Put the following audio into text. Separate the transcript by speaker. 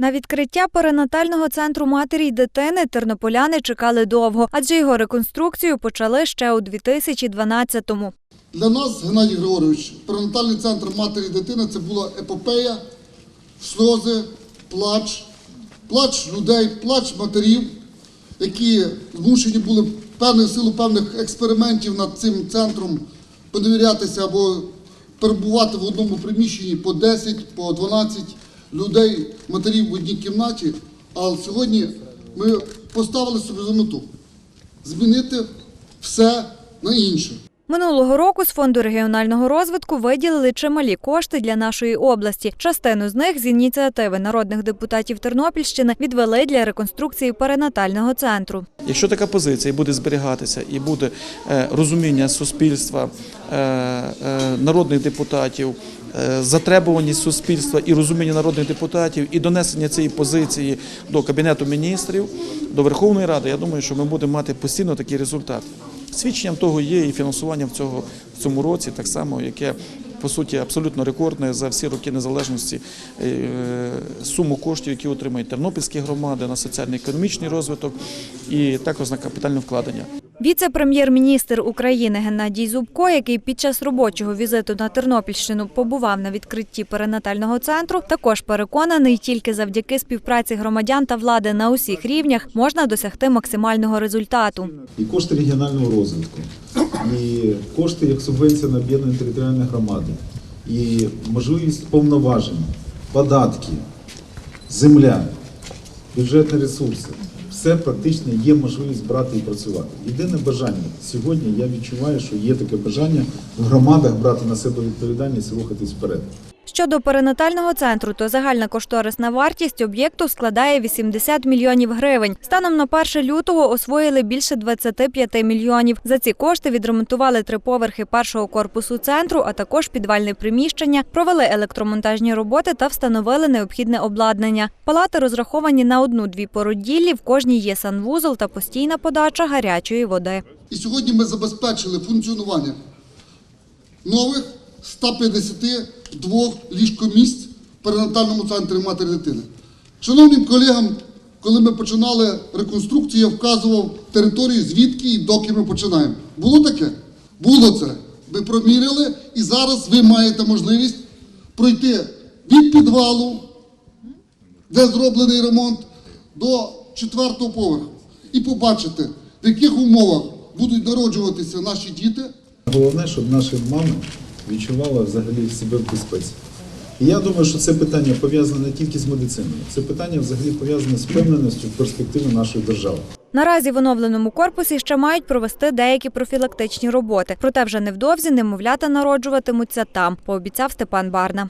Speaker 1: На відкриття перинатального центру матері й дитини тернополяни чекали довго, адже його реконструкцію почали ще у 2012-му.
Speaker 2: Для нас, Геннадій Григорович, перинатальний центр матері і дитини це була епопея, сльози, плач, плач людей, плач матерів, які змушені були певною силу певних експериментів над цим центром поневірятися або перебувати в одному приміщенні по 10, по 12 людей, матерів в одній кімнаті. А сьогодні ми поставили собі за мету змінити все на інше.
Speaker 1: Минулого року з фонду регіонального розвитку виділили чималі кошти для нашої області. Частину з них з ініціативи народних депутатів Тернопільщини відвели для реконструкції перинатального центру.
Speaker 3: Якщо така позиція буде зберігатися і буде е, розуміння суспільства, е, е, народних депутатів, затребуваність суспільства і розуміння народних депутатів, і донесення цієї позиції до Кабінету міністрів, до Верховної Ради, я думаю, що ми будемо мати постійно такий результат. Свідченням того є і фінансування в в цьому році, так само, яке по суті абсолютно рекордне за всі роки незалежності е, суму коштів, які отримають тернопільські громади на соціально-економічний розвиток і також на капітальне вкладення.
Speaker 1: Віце-прем'єр-міністр України Геннадій Зубко, який під час робочого візиту на Тернопільщину побував на відкритті перинатального центру, також переконаний, тільки завдяки співпраці громадян та влади на усіх рівнях можна досягти максимального результату.
Speaker 4: і кошти регіонального розвитку, і кошти як субвенція на об'єднані територіальні громади, і можливість повноважень, податки, земля, бюджетні ресурси. Все практично є можливість брати і працювати. Єдине бажання. Сьогодні я відчуваю, що є таке бажання в громадах брати на себе відповідальність і рухатись вперед.
Speaker 1: Щодо перинатального центру, то загальна кошторисна вартість об'єкту складає 80 мільйонів гривень. Станом на 1 лютого освоїли більше 25 мільйонів. За ці кошти відремонтували три поверхи першого корпусу центру, а також підвальне приміщення, провели електромонтажні роботи та встановили необхідне обладнання. Палати розраховані на одну-дві породіллі, в кожній є санвузол та постійна подача гарячої води.
Speaker 2: І сьогодні ми забезпечили функціонування нових 152 ліжкомісць в перинатальному центрі матері дитини. Шановним колегам, коли ми починали реконструкцію, я вказував територію, звідки і доки ми починаємо. Було таке? Було це. Ми проміряли, і зараз ви маєте можливість пройти від підвалу, де зроблений ремонт, до четвертого поверху і побачити, в яких умовах будуть народжуватися наші діти.
Speaker 4: Головне, щоб наші мами відчували взагалі себе в безпеці. І я думаю, що це питання пов'язане не тільки з медициною, це питання взагалі пов'язане з впевненістю в перспективи нашої держави.
Speaker 1: Наразі в оновленому корпусі ще мають провести деякі профілактичні роботи. Проте вже невдовзі немовлята народжуватимуться там, пообіцяв Степан Барна.